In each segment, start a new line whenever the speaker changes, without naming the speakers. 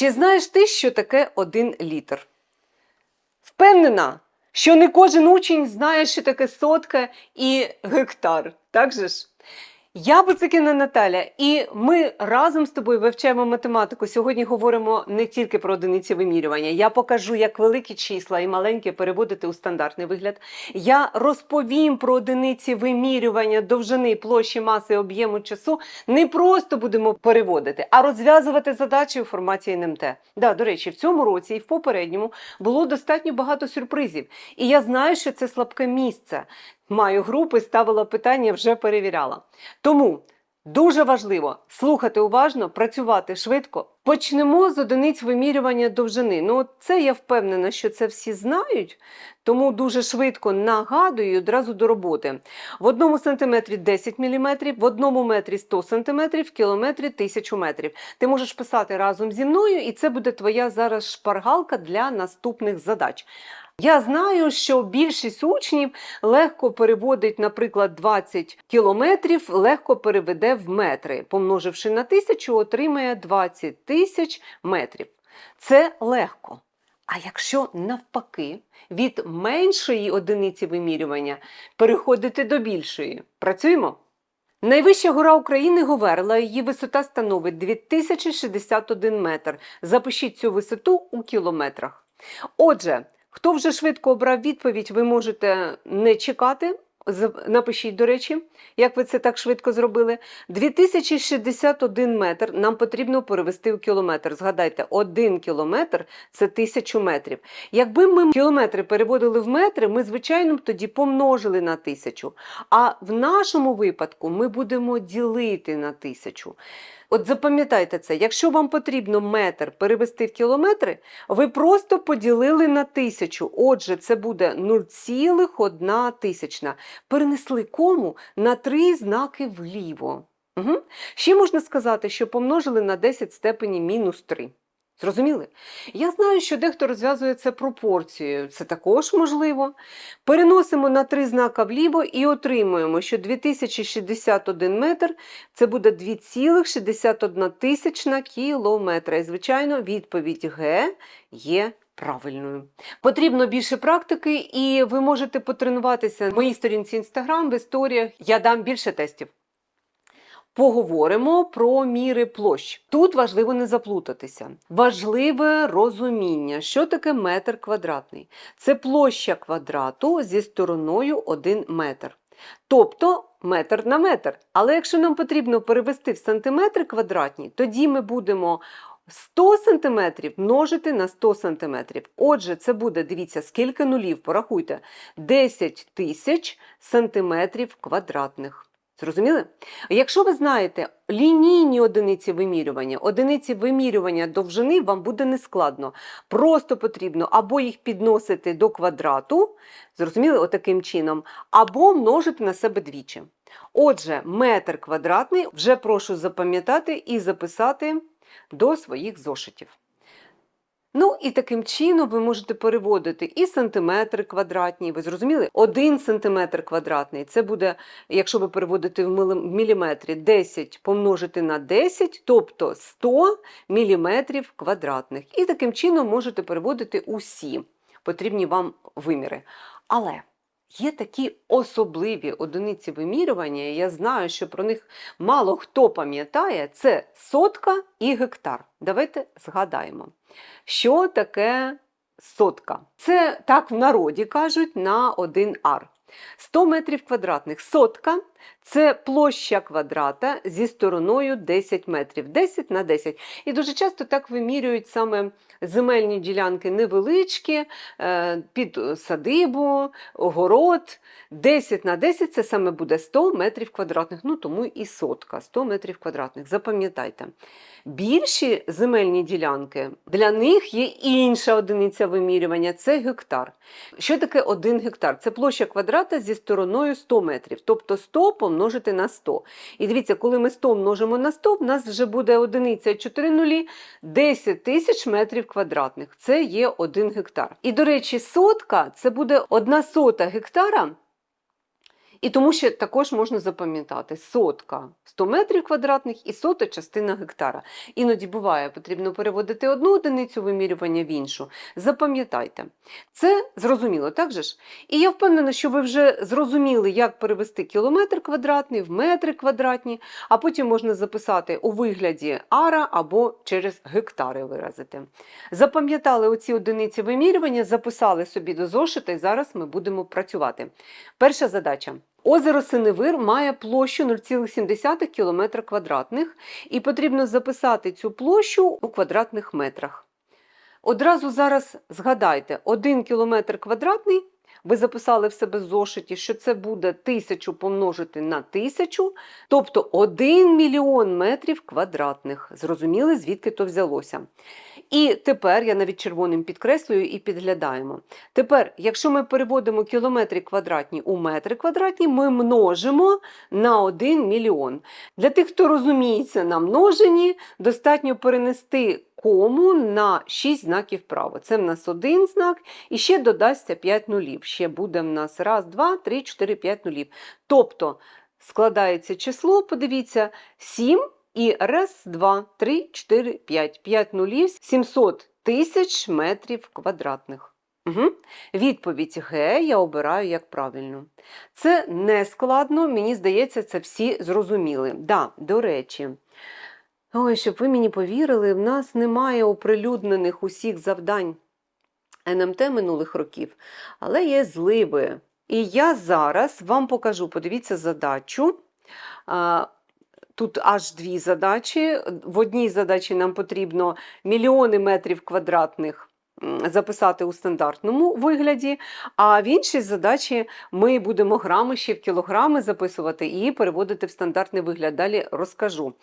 Чи знаєш ти, що таке один літр? Впевнена, що не кожен учень знає, що таке сотка і гектар. Так же ж? Я Буцикіна Наталя, і ми разом з тобою вивчаємо математику. Сьогодні говоримо не тільки про одиниці вимірювання. Я покажу, як великі числа і маленькі переводити у стандартний вигляд. Я розповім про одиниці вимірювання довжини, площі, маси, об'єму часу. Не просто будемо переводити, а розв'язувати задачі у форматі НМТ. Да, до речі, в цьому році і в попередньому було достатньо багато сюрпризів. І я знаю, що це слабке місце. Маю групи, ставила питання, вже перевіряла. Тому дуже важливо слухати уважно, працювати швидко. Почнемо з одиниць вимірювання довжини. Ну, це я впевнена, що це всі знають, тому дуже швидко нагадую одразу до роботи. В одному сантиметрі 10 мм, в одному метрі 100 см, в кілометрі 1000 метрів. Ти можеш писати разом зі мною, і це буде твоя зараз шпаргалка для наступних задач. Я знаю, що більшість учнів легко переводить, наприклад, 20 кілометрів, легко переведе в метри. Помноживши на тисячу, отримає 20 тисяч метрів. Це легко. А якщо навпаки від меншої одиниці вимірювання переходити до більшої, працюємо? Найвища гора України Говерла, її висота становить 2061 метр. Запишіть цю висоту у кілометрах. Отже, Хто вже швидко обрав відповідь, ви можете не чекати. Напишіть, до речі, як ви це так швидко зробили. 2061 метр нам потрібно перевести у кілометр. Згадайте, 1 кілометр це 1000 метрів. Якби ми кілометри переводили в метри, ми, звичайно, тоді помножили на 1000. А в нашому випадку ми будемо ділити на 1000. От запам'ятайте це, якщо вам потрібно метр перевести в кілометри, ви просто поділили на тисячу. Отже, це буде 0,1 тисячна. Перенесли кому на три знаки вліво. Угу. Ще можна сказати, що помножили на 10 степені мінус 3. Зрозуміли? Я знаю, що дехто розв'язує це пропорцією. Це також можливо. Переносимо на три знака вліво і отримуємо, що 2061 метр це буде 2,61 тисячна кілометра. І, звичайно, відповідь Г є правильною. Потрібно більше практики, і ви можете потренуватися на моїй сторінці Instagram, в історіях. Я дам більше тестів. Поговоримо про міри площ. Тут важливо не заплутатися. Важливе розуміння, що таке метр квадратний. Це площа квадрату зі стороною 1 метр. Тобто метр на метр. Але якщо нам потрібно перевести в сантиметри квадратні, тоді ми будемо 100 см множити на 100 см. Отже, це буде, дивіться, скільки нулів, порахуйте, 10 тисяч сантиметрів квадратних. Зрозуміли? Якщо ви знаєте лінійні одиниці вимірювання, одиниці вимірювання довжини вам буде нескладно. Просто потрібно або їх підносити до квадрату, зрозуміли, отаким чином, або множити на себе двічі. Отже, метр квадратний вже прошу запам'ятати і записати до своїх зошитів. Ну і таким чином ви можете переводити і сантиметри квадратні. Ви зрозуміли? Один сантиметр квадратний це буде, якщо ви переводите в міліметрі, 10 помножити на 10, тобто 100 міліметрів квадратних. І таким чином можете переводити усі потрібні вам виміри. Але є такі особливі одиниці вимірювання, я знаю, що про них мало хто пам'ятає, це сотка і гектар. Давайте згадаємо. Що таке сотка? Це так в народі кажуть на один ар. 100 метрів квадратних. Сотка це площа квадрата зі стороною 10 метрів, 10 на 10. І дуже часто так вимірюють саме земельні ділянки невеличкі, е, під садибу, огород. 10 на 10 це саме буде 100 метрів квадратних. Ну тому і сотка 100 метрів квадратних. Запам'ятайте. Більші земельні ділянки, для них є інша одиниця вимірювання це гектар. Що таке 1 гектар? Це площа квадрата зі стороною 100 метрів, тобто 100 помножити на 100. І дивіться, коли ми 100 множимо на 100, в нас вже буде одиниця 4 нулі 10 тисяч метрів квадратних. Це є 1 гектар. І, до речі, сотка це буде 1 сота гектара. І тому ще також можна запам'ятати сотка 100 метрів квадратних і сота частина гектара. Іноді буває, потрібно переводити одну одиницю вимірювання в іншу. Запам'ятайте, це зрозуміло, так же ж? І я впевнена, що ви вже зрозуміли, як перевести кілометр квадратний в метри квадратні, а потім можна записати у вигляді ара або через гектари виразити. Запам'ятали оці одиниці вимірювання, записали собі до зошита, і зараз ми будемо працювати. Перша задача. Озеро Синевир має площу 0,7 км квадратних, і потрібно записати цю площу у квадратних метрах. Одразу зараз згадайте, 1 км квадратний, ви записали в себе зошиті, що це буде 1000 помножити на 1000, тобто 1 мільйон метрів квадратних. Зрозуміли, звідки то взялося. І тепер я навіть червоним підкреслюю і підглядаємо. Тепер, якщо ми переводимо кілометри квадратні у метри квадратні, ми множимо на 1 мільйон. Для тих, хто розуміється на множенні, достатньо перенести кому на 6 знаків вправо. Це в нас один знак, і ще додасться 5 нулів. Ще буде в нас раз, два, три, 4, 5 нулів. Тобто складається число, подивіться, 7 і раз, два, три, 4, 5. 5 нулів, 700 тисяч метрів квадратних. Угу. Відповідь Г я обираю як правильно. Це не складно, мені здається, це всі зрозуміли. Да, до речі. Ой, щоб ви мені повірили, в нас немає оприлюднених усіх завдань НМТ минулих років, але є зливи. І я зараз вам покажу, подивіться задачу. Тут аж дві задачі. В одній задачі нам потрібно мільйони метрів квадратних записати у стандартному вигляді, а в іншій задачі ми будемо грами ще в кілограми записувати і переводити в стандартний вигляд. Далі розкажу.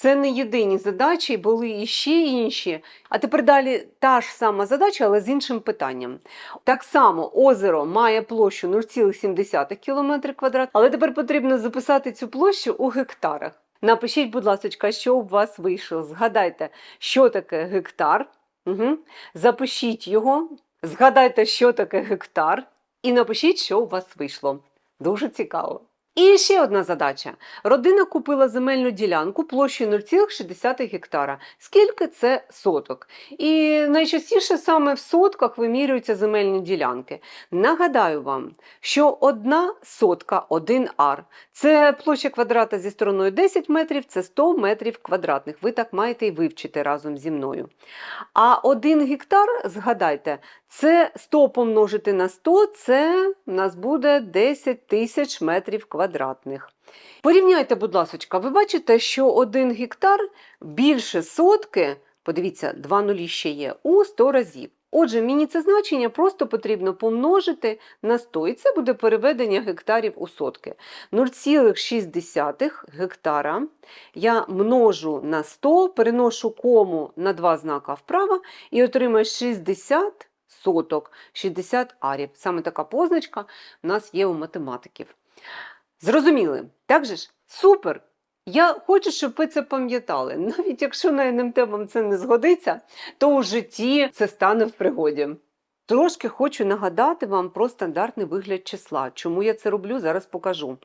Це не єдині задачі, були і ще інші. А тепер далі та ж сама задача, але з іншим питанням. Так само озеро має площу 0,7 км квадрат, але тепер потрібно записати цю площу у гектарах. Напишіть, будь ласка, що у вас вийшло. Згадайте, що таке гектар. Угу. Запишіть його, згадайте, що таке гектар, і напишіть, що у вас вийшло. Дуже цікаво. І ще одна задача. Родина купила земельну ділянку площею 0,6 гектара. Скільки це соток? І найчастіше саме в сотках вимірюються земельні ділянки. Нагадаю вам, що одна сотка, один ар, це площа квадрата зі стороною 10 метрів, це 100 метрів квадратних. Ви так маєте і вивчити разом зі мною. А один гектар, згадайте, це 100 помножити на 100, це у нас буде 10 тисяч метрів квадратних. Порівняйте, будь ласка, ви бачите, що один гектар більше сотки, подивіться, два нулі ще є, у 100 разів. Отже, мені це значення просто потрібно помножити на 100, і це буде переведення гектарів у сотки. 0,6 гектара я множу на 100, переношу кому на два знака вправо і отримаю 60 соток, 60 арів. Саме така позначка в нас є у математиків. Зрозуміли? Так же ж? Супер! Я хочу, щоб ви це пам'ятали. Навіть якщо на НМТ вам це не згодиться, то у житті це стане в пригоді. Трошки хочу нагадати вам про стандартний вигляд числа. Чому я це роблю, зараз покажу.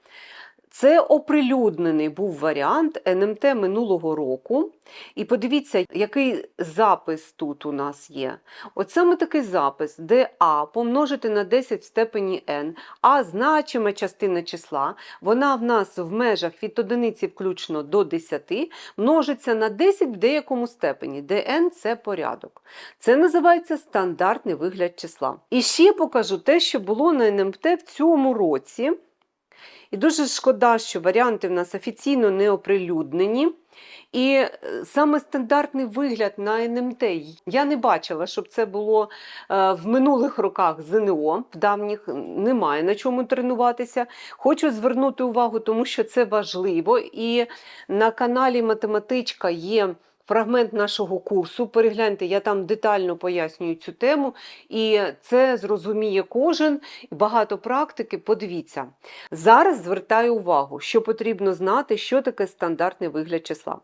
Це оприлюднений був варіант НМТ минулого року. І подивіться, який запис тут у нас є. От саме такий запис, де А помножити на 10 в степені n, а значима частина числа, вона в нас в межах від одиниці включно до 10, множиться на 10 в деякому степені, де n – це порядок. Це називається стандартний вигляд числа. І ще покажу те, що було на НМТ в цьому році. І дуже шкода, що варіанти в нас офіційно не оприлюднені. І е, саме стандартний вигляд на НМТ я не бачила, щоб це було е, в минулих роках ЗНО, в давніх немає на чому тренуватися. Хочу звернути увагу, тому що це важливо. І на каналі Математичка є фрагмент нашого курсу. Перегляньте, я там детально пояснюю цю тему, і це зрозуміє кожен. Багато практики. Подивіться. Зараз звертаю увагу, що потрібно знати, що таке стандартний вигляд числа.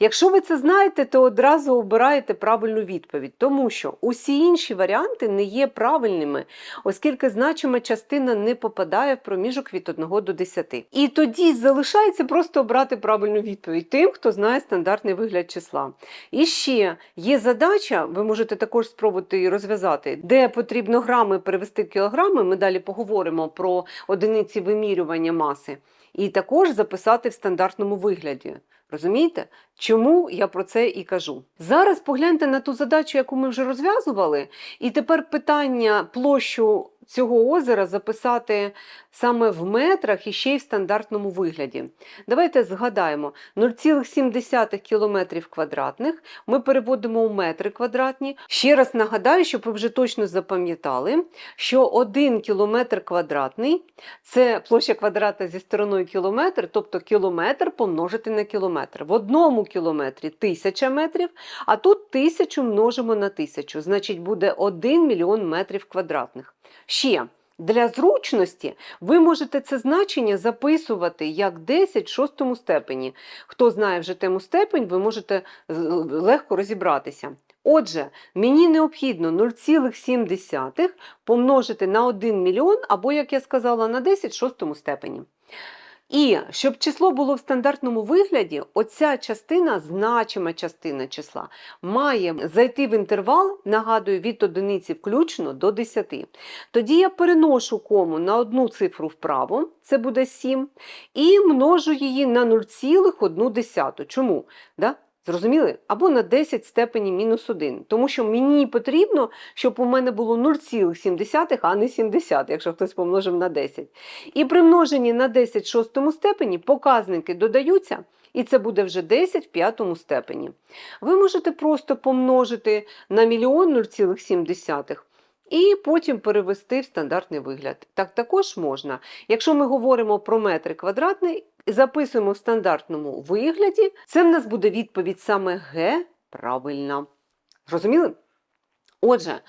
Якщо ви це знаєте, то одразу обираєте правильну відповідь, тому що усі інші варіанти не є правильними, оскільки значима частина не попадає в проміжок від 1 до 10. І тоді залишається просто обрати правильну відповідь тим, хто знає стандартний вигляд числа. І ще є задача, ви можете також спробувати її розв'язати, де потрібно грами перевести кілограми. Ми далі поговоримо про одиниці вимірювання маси, і також записати в стандартному вигляді. Розумієте? Чому я про це і кажу? Зараз погляньте на ту задачу, яку ми вже розв'язували, і тепер питання площу цього озера записати саме в метрах і ще й в стандартному вигляді. Давайте згадаємо: 0,7 км квадратних ми переводимо у метри квадратні. Ще раз нагадаю, щоб ви вже точно запам'ятали, що 1 кілометр квадратний це площа квадрата зі стороною кілометр, тобто кілометр помножити на кілометр. В одному кілометрі 1000 метрів, а тут 1000 множимо на 1000, значить буде 1 мільйон метрів квадратних. Ще для зручності ви можете це значення записувати як 10 в шостому степені. Хто знає вже тему степень, ви можете легко розібратися. Отже, мені необхідно 0,7 помножити на 1 мільйон, або, як я сказала, на 10 в шостому степені. І щоб число було в стандартному вигляді, оця частина, значима частина числа, має зайти в інтервал, нагадую, від одиниці включно до 10. Тоді я переношу кому на одну цифру вправо, це буде 7, і множу її на 0,1. Чому? Да? Зрозуміли? Або на 10 степені мінус 1. Тому що мені потрібно, щоб у мене було 0,7, а не 70, якщо хтось помножив на 10. І при множенні на 10 в шостому степені показники додаються, і це буде вже 10 в п'ятому степені. Ви можете просто помножити на мільйон 0,7 і потім перевести в стандартний вигляд. Так також можна. Якщо ми говоримо про метри квадратний, записуємо в стандартному вигляді, це в нас буде відповідь саме Г правильна. Зрозуміли? Отже,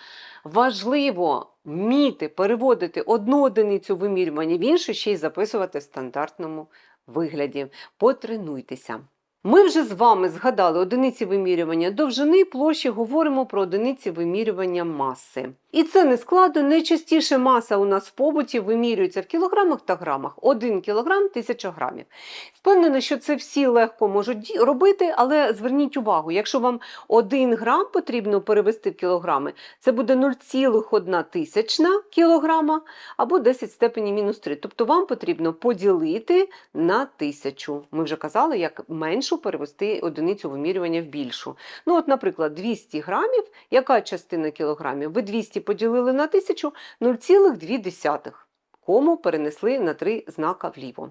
важливо вміти переводити одну одиницю вимірювання в іншу, ще й записувати в стандартному вигляді. Потренуйтеся. Ми вже з вами згадали одиниці вимірювання довжини площі, говоримо про одиниці вимірювання маси. І це не складно. Найчастіше маса у нас в побуті вимірюється в кілограмах та грамах. 1 кілограм 1000 грамів. Впевнена, що це всі легко можуть робити, але зверніть увагу, якщо вам 1 грам потрібно перевести в кілограми, це буде 0,1 тисячна кілограма або 10 в степені мінус 3. Тобто вам потрібно поділити на тисячу. Ми вже казали, як меншу перевести одиницю вимірювання в більшу. Ну, от, наприклад, 200 грамів, яка частина кілограмів? Ви 200 поділили на тисячу 0,2. Кому перенесли на 3 знака вліво.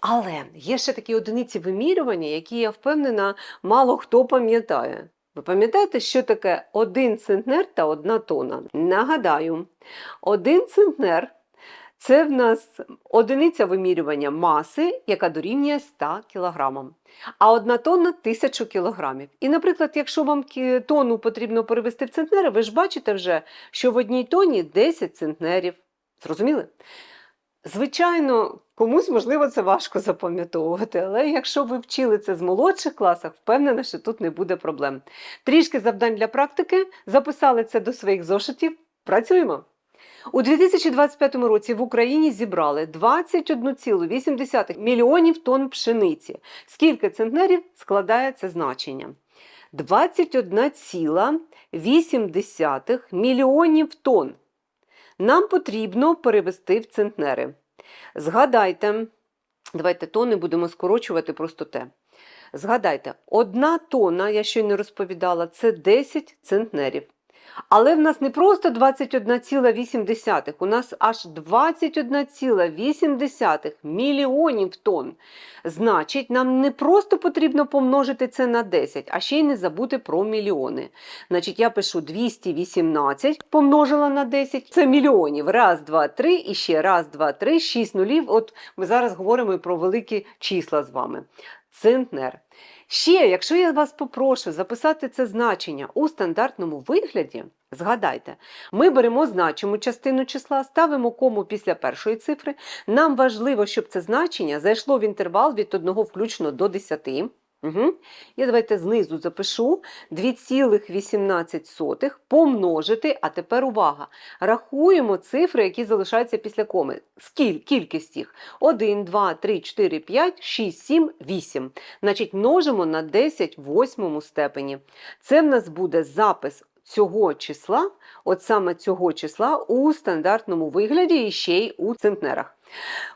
Але є ще такі одиниці вимірювання, які я впевнена, мало хто пам'ятає. Ви пам'ятаєте, що таке 1 центнер та 1 тонна? Нагадаю, 1 центнер це в нас одиниця вимірювання маси, яка дорівнює 100 кг. А одна тонна 1000 кг. І, наприклад, якщо вам тонну потрібно перевести в центнери, ви ж бачите вже, що в одній тонні 10 центнерів. Зрозуміли? Звичайно, комусь можливо це важко запам'ятовувати, але якщо ви вчили це з молодших класах, впевнена, що тут не буде проблем. Трішки завдань для практики, записали це до своїх зошитів. Працюємо! У 2025 році в Україні зібрали 21,8 мільйонів тонн пшениці. Скільки центнерів складає це значення? 21,8 мільйонів тонн. Нам потрібно перевести в центнери. Згадайте, давайте тонни будемо скорочувати просто те. Згадайте, одна тонна, я щойно розповідала, це 10 центнерів. Але в нас не просто 21,8, у нас аж 21,8 мільйонів тонн. Значить, нам не просто потрібно помножити це на 10, а ще й не забути про мільйони. Значить, я пишу 218, помножила на 10, це мільйонів. Раз, два, три, і ще раз, два, три, шість нулів. От ми зараз говоримо про великі числа з вами. Центнер. Ще, якщо я вас попрошу записати це значення у стандартному вигляді, згадайте, ми беремо значиму частину числа, ставимо кому після першої цифри. Нам важливо, щоб це значення зайшло в інтервал від 1 включно до 10. Угу. Я давайте знизу запишу 2,18 помножити, а тепер увага. Рахуємо цифри, які залишаються після коми. Скіль, кількість їх. 1, 2, 3, 4, 5, 6, 7, 8. Значить, множимо на 10 в восьмому степені. Це в нас буде запис цього числа, от саме цього числа у стандартному вигляді і ще й у центнерах.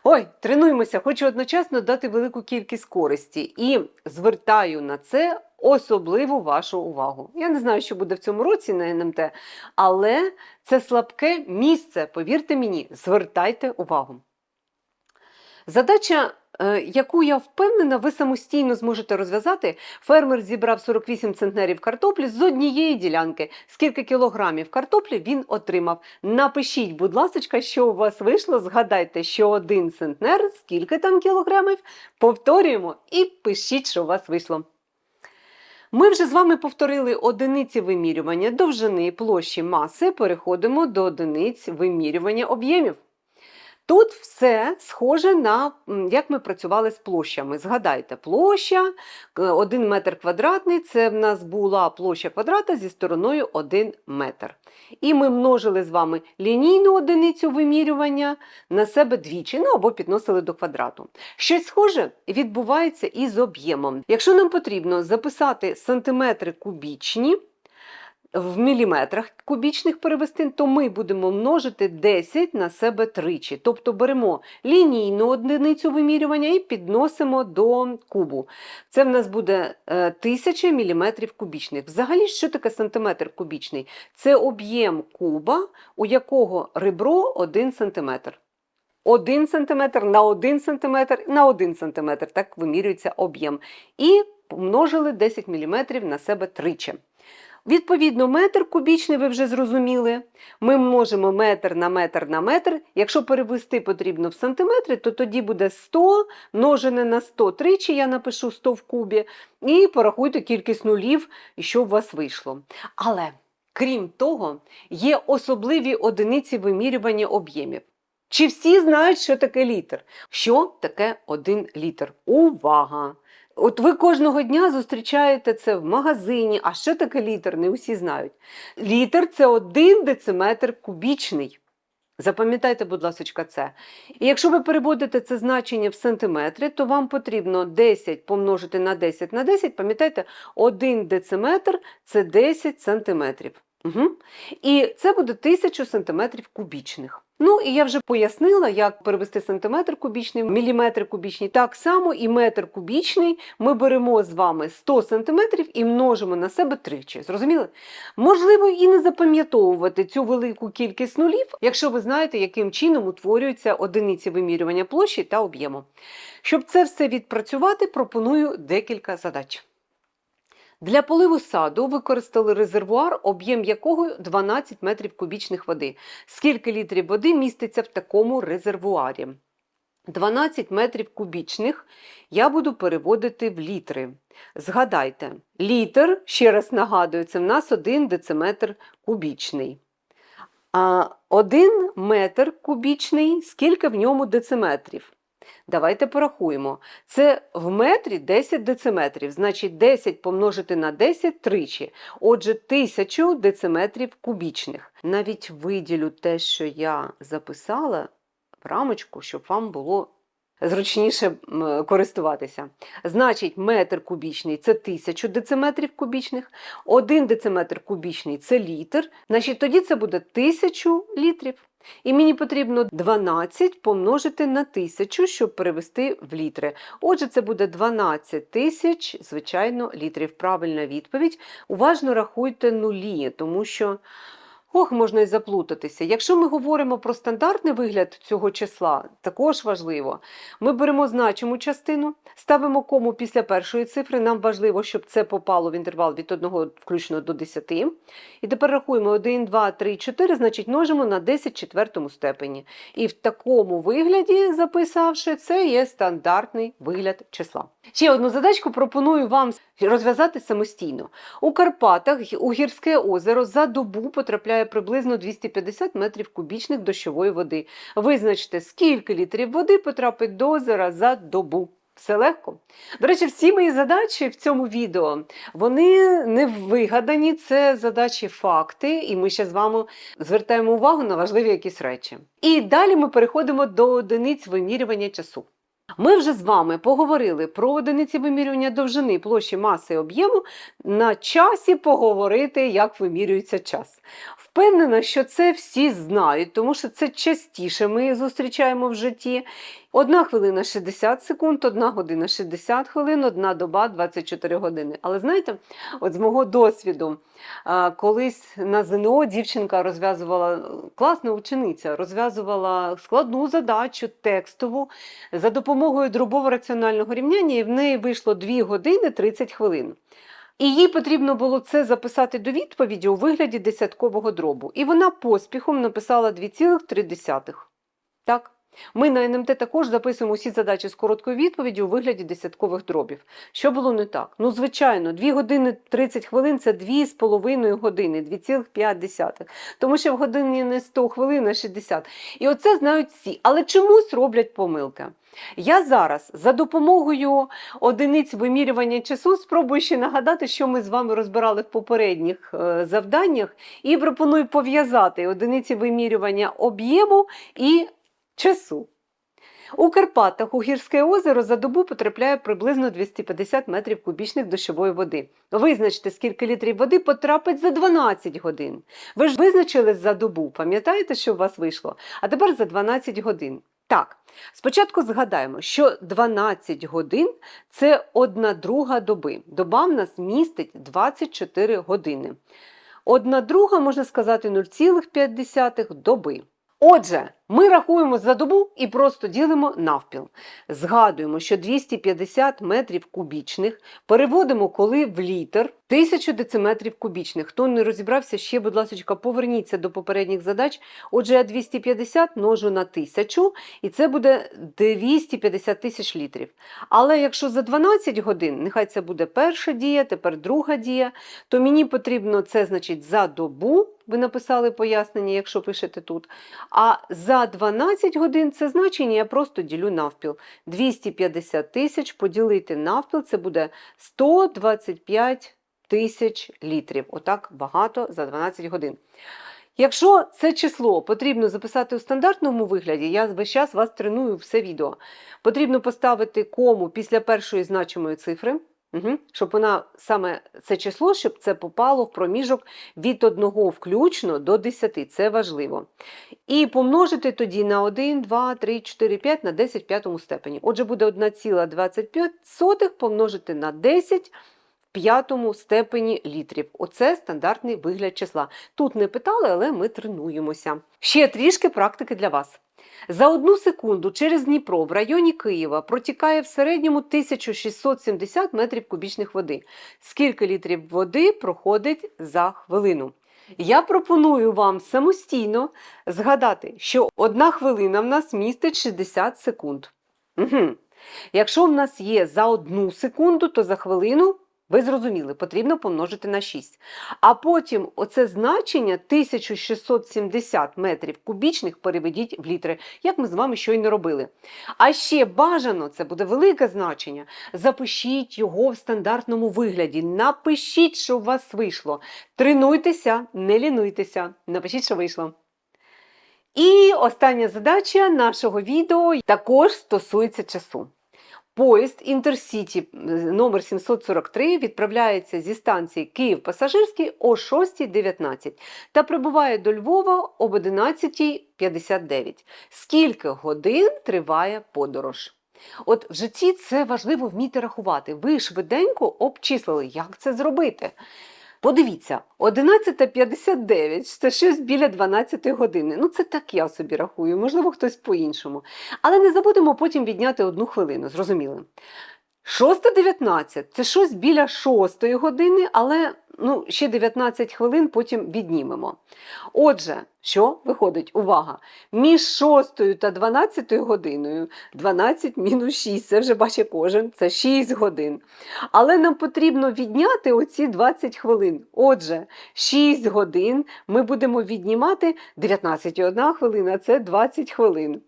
Ой, тренуємося, хочу одночасно дати велику кількість користі і звертаю на це особливу вашу увагу. Я не знаю, що буде в цьому році на НМТ, але це слабке місце, повірте мені, звертайте увагу. Задача, яку я впевнена, ви самостійно зможете розв'язати. Фермер зібрав 48 центнерів картоплі з однієї ділянки. Скільки кілограмів картоплі він отримав? Напишіть, будь ласка, що у вас вийшло. Згадайте, що один центнер, скільки там кілограмів. Повторюємо і пишіть, що у вас вийшло. Ми вже з вами повторили одиниці вимірювання довжини площі маси. Переходимо до одиниць вимірювання об'ємів. Тут все схоже на як ми працювали з площами. Згадайте, площа 1 метр квадратний це в нас була площа квадрата зі стороною 1 метр. І ми множили з вами лінійну одиницю вимірювання на себе двічі, ну або підносили до квадрату. Щось схоже відбувається і з об'ємом. Якщо нам потрібно записати сантиметри кубічні, в міліметрах кубічних перевести, то ми будемо множити 10 на себе тричі. Тобто беремо лінійну одиницю вимірювання і підносимо до кубу. Це в нас буде е, 1000 міліметрів кубічних. Взагалі, що таке сантиметр кубічний? Це об'єм куба, у якого ребро 1 сантиметр. 1 см на 1 см на 1 см. Так вимірюється об'єм. І помножили 10 мм на себе тричі. Відповідно, метр кубічний, ви вже зрозуміли. Ми множимо метр на метр на метр. Якщо перевести потрібно в сантиметри, то тоді буде 100 множене на 100 тричі, я напишу 100 в кубі, і порахуйте кількість нулів, що у вас вийшло. Але, крім того, є особливі одиниці вимірювання об'ємів. Чи всі знають, що таке літр? Що таке один літр? Увага! От ви кожного дня зустрічаєте це в магазині. А що таке літр? Не усі знають. Літр це один дециметр кубічний. Запам'ятайте, будь ласка, це. І якщо ви переводите це значення в сантиметри, то вам потрібно 10 помножити на 10 на 10. Пам'ятаєте, 1 дециметр це 10 сантиметрів. Угу. І це буде 1000 сантиметрів кубічних. Ну і я вже пояснила, як перевести сантиметр кубічний, міліметр кубічний. Так само і метр кубічний ми беремо з вами 100 сантиметрів і множимо на себе тричі. Зрозуміли? Можливо, і не запам'ятовувати цю велику кількість нулів, якщо ви знаєте, яким чином утворюються одиниці вимірювання площі та об'єму. Щоб це все відпрацювати, пропоную декілька задач. Для поливу саду використали резервуар, об'єм якого 12 метрів кубічних води. Скільки літрів води міститься в такому резервуарі? 12 метрів кубічних я буду переводити в літри. Згадайте, літр, ще раз нагадую, це в нас 1 дециметр кубічний. А 1 метр кубічний, скільки в ньому дециметрів? Давайте порахуємо. Це в метрі 10 дециметрів, значить 10 помножити на 10 тричі. Отже, 1000 дециметрів кубічних. Навіть виділю те, що я записала в рамочку, щоб вам було зручніше користуватися. Значить, метр кубічний це 1000 дециметрів кубічних, 1 дециметр кубічний це літр, значить тоді це буде 1000 літрів. І мені потрібно 12 помножити на 1000, щоб перевести в літри. Отже, це буде 12 тисяч, звичайно, літрів. Правильна відповідь. Уважно рахуйте нулі, тому що Ох, можна і заплутатися. Якщо ми говоримо про стандартний вигляд цього числа, також важливо. Ми беремо значиму частину, ставимо кому після першої цифри. Нам важливо, щоб це попало в інтервал від 1 включно до 10. І тепер рахуємо 1, 2, 3, 4, значить множимо на 10 в четвертому степені. І в такому вигляді, записавши, це є стандартний вигляд числа. Ще одну задачку пропоную вам розв'язати самостійно. У Карпатах у гірське озеро за добу потрапляє приблизно 250 метрів кубічних дощової води. Визначте, скільки літрів води потрапить до озера за добу. Все легко. До речі, всі мої задачі в цьому відео вони не вигадані, це задачі факти, і ми ще з вами звертаємо увагу на важливі якісь речі. І далі ми переходимо до одиниць вимірювання часу. Ми вже з вами поговорили про одиниці вимірювання довжини, площі, маси об'єму. На часі поговорити, як вимірюється час. Впевнена, що це всі знають, тому що це частіше ми зустрічаємо в житті. Одна хвилина 60 секунд, одна година 60 хвилин, одна доба 24 години. Але знаєте, от з мого досвіду, колись на ЗНО дівчинка розв'язувала, класна учениця, розв'язувала складну задачу текстову за допомогою дробово-раціонального рівняння, і в неї вийшло 2 години 30 хвилин. І їй потрібно було це записати до відповіді у вигляді десяткового дробу. І вона поспіхом написала 2,3. Так. Ми на НМТ також записуємо усі задачі з короткою відповіддю у вигляді десяткових дробів. Що було не так? Ну, звичайно, 2 години 30 хвилин це 2,5 години, 2,5. Тому що в годині не 100 хвилин, а 60. І оце знають всі. Але чомусь роблять помилки. Я зараз за допомогою одиниць вимірювання часу спробую ще нагадати, що ми з вами розбирали в попередніх е, завданнях, і пропоную пов'язати одиниці вимірювання об'єму і часу. У Карпатах у гірське озеро за добу потрапляє приблизно 250 метрів кубічних дощової води. Визначте, скільки літрів води потрапить за 12 годин. Ви ж визначили за добу, пам'ятаєте, що у вас вийшло? А тепер за 12 годин. Так, спочатку згадаємо, що 12 годин це одна друга доби. Доба в нас містить 24 години. Одна друга, можна сказати, 0,5 доби. Отже, ми рахуємо за добу і просто ділимо навпіл. Згадуємо, що 250 метрів кубічних переводимо коли в літр 1000 дециметрів кубічних. Хто не розібрався, ще, будь ласка, поверніться до попередніх задач. Отже, я 250 множу на 1000, і це буде 250 тисяч літрів. Але якщо за 12 годин, нехай це буде перша дія, тепер друга дія, то мені потрібно це значить за добу. Ви написали пояснення, якщо пишете тут. А за 12 годин це значення я просто ділю навпіл. 250 тисяч поділити навпіл це буде 125 тисяч літрів. Отак багато за 12 годин. Якщо це число потрібно записати у стандартному вигляді, я весь час вас треную все відео. Потрібно поставити кому після першої значимої цифри. Угу. Щоб вона саме це число, щоб це попало в проміжок від 1 включно до 10. Це важливо. І помножити тоді на 1, 2, 3, 4, 5 на 10 в п'ятому степені. Отже, буде 1,25 помножити на 10 в п'ятому степені літрів. Оце стандартний вигляд числа. Тут не питали, але ми тренуємося. Ще трішки практики для вас. За одну секунду через Дніпро в районі Києва протікає в середньому 1670 метрів кубічних води. Скільки літрів води проходить за хвилину? Я пропоную вам самостійно згадати, що одна хвилина в нас містить 60 секунд. Угу. Якщо в нас є за одну секунду, то за хвилину. Ви зрозуміли, потрібно помножити на 6. А потім оце значення 1670 метрів кубічних переведіть в літри, як ми з вами щойно робили. А ще бажано, це буде велике значення. Запишіть його в стандартному вигляді. Напишіть, що у вас вийшло. Тренуйтеся, не лінуйтеся. Напишіть, що вийшло. І остання задача нашого відео також стосується часу. Поїзд Інтерсіті номер 743 відправляється зі станції Київ-Пасажирський о 6.19 та прибуває до Львова об 11.59. Скільки годин триває подорож? От в житті це важливо вміти рахувати. Ви швиденько обчислили, як це зробити. Подивіться, 11.59 це щось біля 12 години. Ну, це так я собі рахую, можливо, хтось по-іншому. Але не забудемо потім відняти одну хвилину, зрозуміли? 6.19 це щось біля 6 години, але ну, ще 19 хвилин потім віднімемо. Отже, що виходить? Увага! Між 6 та 12 годиною 12 мінус 6, це вже бачить кожен, це 6 годин. Але нам потрібно відняти оці 20 хвилин. Отже, 6 годин ми будемо віднімати 19,1 хвилина, це 20 хвилин.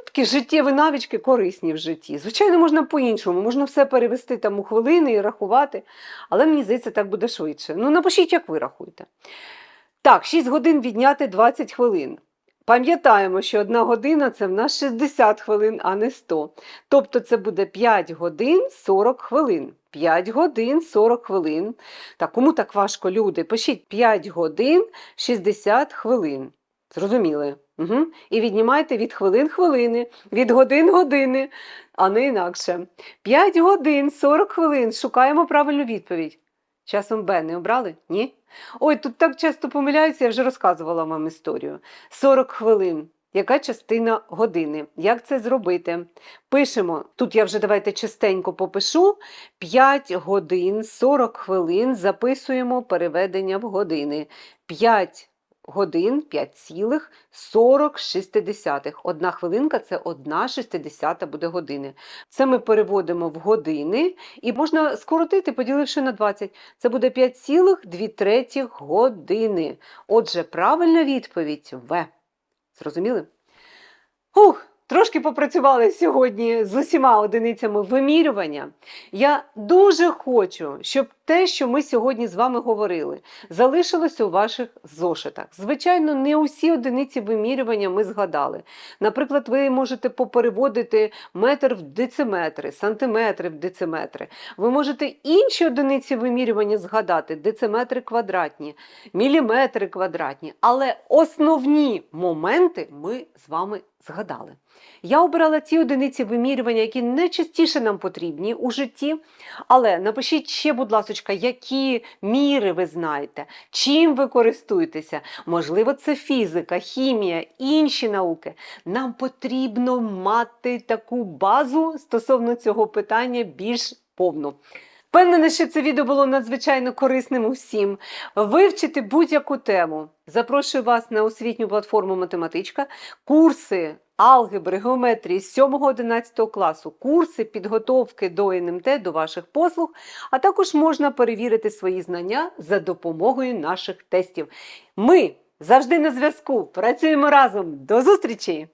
Ну, такі життєві навички корисні в житті. Звичайно, можна по-іншому, можна все перевести там у хвилини і рахувати, але мені здається, так буде швидше. Ну, напишіть, як ви рахуєте. Так, 6 годин відняти 20 хвилин. Пам'ятаємо, що одна година це в нас 60 хвилин, а не 100. Тобто це буде 5 годин 40 хвилин. 5 годин 40 хвилин. Так, кому так важко, люди? Пишіть 5 годин 60 хвилин. Зрозуміли? Угу. І віднімайте від хвилин хвилини, від годин години, а не інакше. 5 годин 40 хвилин. Шукаємо правильну відповідь. Часом Б не обрали? Ні? Ой, тут так часто помиляються, я вже розказувала вам історію. 40 хвилин. Яка частина години? Як це зробити? Пишемо, тут я вже давайте частенько попишу. 5 годин 40 хвилин записуємо переведення в години. 5 годин 5,40. Одна хвилинка це одна шістдесята буде години. Це ми переводимо в години і можна скоротити, поділивши на 20. Це буде 5,2 години. Отже, правильна відповідь В. Зрозуміли? Ух, трошки попрацювали сьогодні з усіма одиницями вимірювання. Я дуже хочу, щоб те, що ми сьогодні з вами говорили, залишилося у ваших зошитах. Звичайно, не усі одиниці вимірювання ми згадали. Наприклад, ви можете попереводити метр в дециметри, сантиметри в дециметри. Ви можете інші одиниці вимірювання згадати: дециметри квадратні, міліметри квадратні. Але основні моменти ми з вами згадали. Я обирала ті одиниці вимірювання, які найчастіше нам потрібні у житті. Але напишіть ще, будь ласка, які міри ви знаєте, чим ви користуєтеся. Можливо, це фізика, хімія, інші науки. Нам потрібно мати таку базу стосовно цього питання більш повну. Впевнена, що це відео було надзвичайно корисним усім. Вивчити будь-яку тему. Запрошую вас на освітню платформу Математичка, курси алгебри, геометрії з 7-11 класу, курси підготовки до НМТ, до ваших послуг, а також можна перевірити свої знання за допомогою наших тестів. Ми завжди на зв'язку. Працюємо разом. До зустрічі!